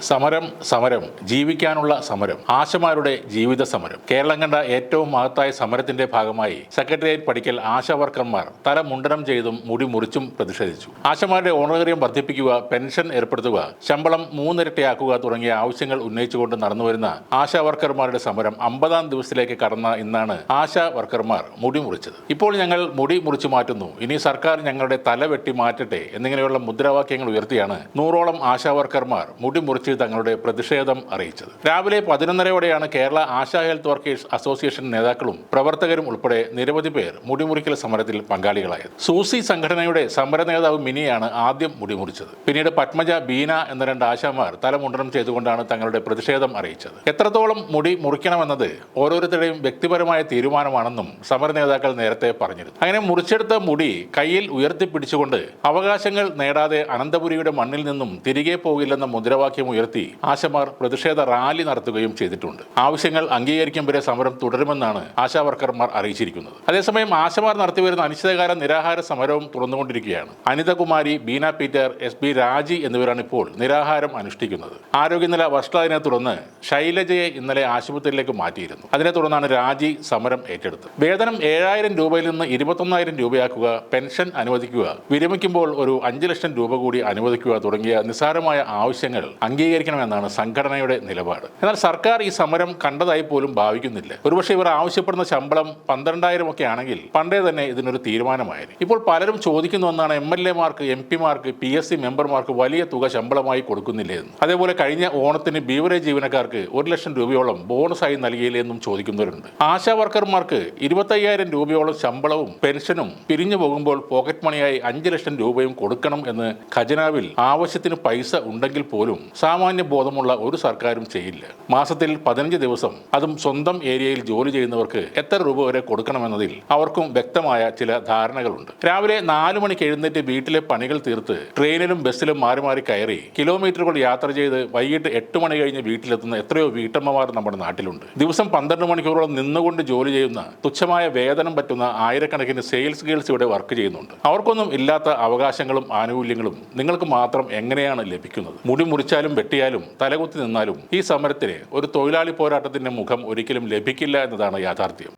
സമരം സമരം ജീവിക്കാനുള്ള സമരം ആശമാരുടെ ജീവിത സമരം. കേരളം കണ്ട ഏറ്റവും മഹത്തായ സമരത്തിന്റെ ഭാഗമായി സെക്രട്ടേറിയറ്റ് പഠിക്കൽ ആശാവർക്കർമാർ തല മുണ്ടനം ചെയ്തും മുടി മുറിച്ചും പ്രതിഷേധിച്ചു. ആശമാരുടെ ഓണറേറിയം വർദ്ധിപ്പിക്കുക പെൻഷൻ ഏർപ്പെടുത്തുക ശമ്പളം മൂന്നിരട്ടിയാക്കുക തുടങ്ങിയ ആവശ്യങ്ങൾ ഉന്നയിച്ചുകൊണ്ട് നടന്നുവരുന്ന ആശാവർക്കർമാരുടെ സമരം അമ്പതാം ദിവസത്തിലേക്ക് കടന്ന ഇന്നാണ് ആശാവർക്കർമാർ മുടി മുറിച്ചത്. ഇപ്പോൾ ഞങ്ങൾ മുടി മുറിച്ചു മാറ്റുന്നു. ഇനി സർക്കാർ ഞങ്ങളുടെ തല വെട്ടി മാറ്റട്ടെ എന്നിങ്ങനെയുള്ള മുദ്രാവാക്യങ്ങൾ ഉയർത്തിയാണ് നൂറോളം ആശാവർക്കർമാർ മുടി തങ്ങളുടെ പ്രതിഷേധം അറിയിച്ചത്. രാവിലെ പതിനൊന്നരയോടെയാണ് Kerala ASHA health workers association നേതാക്കളും പ്രവർത്തകരും ഉൾപ്പെടെ നിരവധി പേർ മുടിമുറിക്കൽ സമരത്തിൽ പങ്കാളികളായത്. സൂസി സംഘടനയുടെ സമര നേതാവ് മിനിയാണ് ആദ്യം മുടിമുറിച്ചത്. പിന്നീട് പത്മജ ബീന എന്ന രണ്ട് ആശാമാർ തലമുണ്ടനം ചെയ്തുകൊണ്ടാണ് തങ്ങളുടെ പ്രതിഷേധം അറിയിച്ചത്. എത്രത്തോളം മുടി മുറിക്കണമെന്നത് ഓരോരുത്തരുടെയും വ്യക്തിപരമായ തീരുമാനമാണെന്നും സമര നേതാക്കൾ നേരത്തെ പറഞ്ഞിരുന്നു. അങ്ങനെ മുറിച്ചെടുത്ത മുടി കയ്യിൽ ഉയർത്തിപ്പിടിച്ചുകൊണ്ട് അവകാശങ്ങൾ നേടാതെ അനന്തപുരിയുടെ മണ്ണിൽ നിന്നും തിരികെ പോകില്ലെന്ന മുദ്രാവാക്യം ഉയർത്തി ആശമാർ പ്രതിഷേധ റാലി നടത്തുകയും ചെയ്തിട്ടുണ്ട്. ആവശ്യങ്ങൾ അംഗീകരിക്കും വരെ സമരം തുടരുമെന്നാണ് ആശാ വർക്കർമാർ അറിയിച്ചിരിക്കുന്നത്. അതേസമയം ആശമാർ നടത്തിവരുന്ന അനിശ്ചിതകാല നിരാഹാര സമരവും തുറന്നുകൊണ്ടിരിക്കുകയാണ്. Anithakumari Beena Peter S B Raji എന്നിവരാണ് ഇപ്പോൾ നിരാഹാരം അനുഷ്ഠിക്കുന്നത്. ആരോഗ്യനില വഷളതിനെ തുടർന്ന് ശൈലജയെ ഇന്നലെ ആശുപത്രിയിലേക്ക് മാറ്റിയിരുന്നു. അതിനെ തുടർന്നാണ് രാജി സമരം ഏറ്റെടുത്തത്. വേതനം ഏഴായിരം രൂപയിൽ നിന്ന് ഇരുപത്തൊന്നായിരം രൂപയാക്കുക പെൻഷൻ അനുവദിക്കുക വിരമിക്കുമ്പോൾ ഒരു അഞ്ച് ലക്ഷം രൂപ കൂടി അനുവദിക്കുക തുടങ്ങിയ നിസ്സാരമായ ആവശ്യങ്ങൾ അംഗീകരിക്കണമെന്നാണ് സംഘടനയുടെ നിലപാട്. എന്നാൽ സർക്കാർ ഈ സമരം കണ്ടതായി പോലും ഭാവിക്കുന്നില്ല. ഒരുപക്ഷെ ഇവർ ആവശ്യപ്പെടുന്ന ശമ്പളം പന്ത്രണ്ടായിരം ഒക്കെ ആണെങ്കിൽ പണ്ടേ തന്നെ ഇതിനൊരു തീരുമാനമായിരുന്നു ഇപ്പോൾ പലരും ചോദിക്കുന്ന ഒന്നാണ് എം എൽ എമാർക്ക് എം പിമാർക്ക് പി എസ് സി മെമ്പർമാർക്ക് വലിയ തുക ശമ്പളമായി കൊടുക്കുന്നില്ലേ എന്ന്. അതേപോലെ കഴിഞ്ഞ ഓണത്തിന് ബീവറേജ് ജീവനക്കാർക്ക് ഒരു ലക്ഷം രൂപയോളം ബോണസായി നൽകിയില്ലേ എന്നും ചോദിക്കുന്നവരുണ്ട്. ആശാ വർക്കർമാർക്ക് ഇരുപത്തയ്യായിരം രൂപയോളം ശമ്പളവും പെൻഷനും പിരിഞ്ഞു പോകുമ്പോൾ പോക്കറ്റ് മണിയായി അഞ്ച് ലക്ഷം രൂപയും കൊടുക്കണം എന്ന് ഖജനാവിൽ ആവശ്യത്തിന് പൈസ ഉണ്ടെങ്കിൽ പോലും സാമാന്യ ബോധമുള്ള ഒരു സർക്കാരും ചെയ്യില്ല. മാസത്തിൽ പതിനഞ്ച് ദിവസം അതും സ്വന്തം ഏരിയയിൽ ജോലി ചെയ്യുന്നവർക്ക് എത്ര രൂപ വരെ കൊടുക്കണമെന്നതിൽ അവർക്കും വ്യക്തമായ ചില ധാരണകളുണ്ട്. രാവിലെ നാലു മണിക്ക് എഴുന്നേറ്റ് വീട്ടിലെ പണികൾ തീർത്ത് ട്രെയിനിലും ബസ്സിലും മാറി മാറി കയറി കിലോമീറ്ററുകൾ യാത്ര ചെയ്ത് വൈകിട്ട് എട്ട് മണി കഴിഞ്ഞ് വീട്ടിലെത്തുന്ന എത്രയോ വീട്ടമ്മമാർ നമ്മുടെ നാട്ടിലുണ്ട്. ദിവസം പന്ത്രണ്ട് മണിക്കൂറോളം നിന്നുകൊണ്ട് ജോലി ചെയ്യുന്ന തുച്ഛമായ വേതനം പറ്റുന്ന ആയിരക്കണക്കിന് സെയിൽസ് ഗേൾസ് ഇവിടെ വർക്ക് ചെയ്യുന്നുണ്ട്. അവർക്കൊന്നും ഇല്ലാത്ത അവകാശങ്ങളും ആനുകൂല്യങ്ങളും നിങ്ങൾക്ക് മാത്രം എങ്ങനെയാണ് ലഭിക്കുന്നത്? മുടി മുറിച്ചാലും വെട്ടിയാലും തലകുത്തി നിന്നാലും ഈ സമരത്തിന് ഒരു തൊഴിലാളി പോരാട്ടത്തിന്റെ മുഖം ഒരിക്കലും ലഭിക്കില്ല എന്നതാണ് യാഥാർത്ഥ്യം.